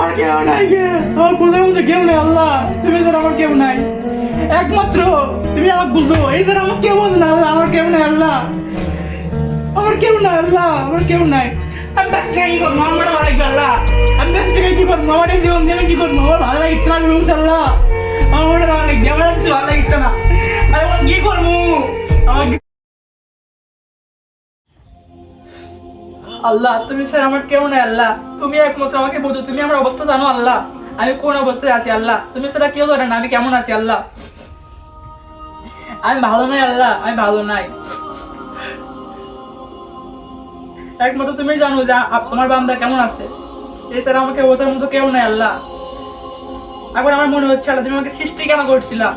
নাই। কে আমার বোঝার মধ্যে কেউ নাই, আল্লাহ। তুমি স্যার আমার কেউ নাই। একমাত্র তুমি আমাকে বুঝো। এই স্যার আমার কেউ বোঝে না, আল্লাহ, আমার কেউ নাই, আল্লাহ। আমার কেউ নাই, আল্লাহ, আমার কেউ নাই। আমি ব্যস্ত কি করব? আমার ভালো আল্লাহ। আমি ব্যস্ত কি করব? আমার জীবন দিয়ে কি করব? আমার ভালো লাগে বলছি আল্লাহ। আমার ভালো আমার আল্লাহ, তুমি স্যার আমার কেউ নাই আল্লাহ। তুমি একমাত্র আমাকে বোঝো, তুমি আমার অবস্থা জানো আল্লাহ। আমি কোন অবস্থায় আছি আল্লাহ? তুমি সেটা কেউ জানে না আমি কেমন আছি আল্লাহ। আমি ভালো নাই আল্লাহ, আমি ভালো নাই। একমাত্র তুমি জানো যে তোমার বান্দা কেমন আছে। এছাড়া আমাকে বোঝার মতো কেউ নাই আল্লাহ। এখন আমার মনে হচ্ছে, আল্লাহ, তুমি আমাকে সৃষ্টি কেন করছিলা?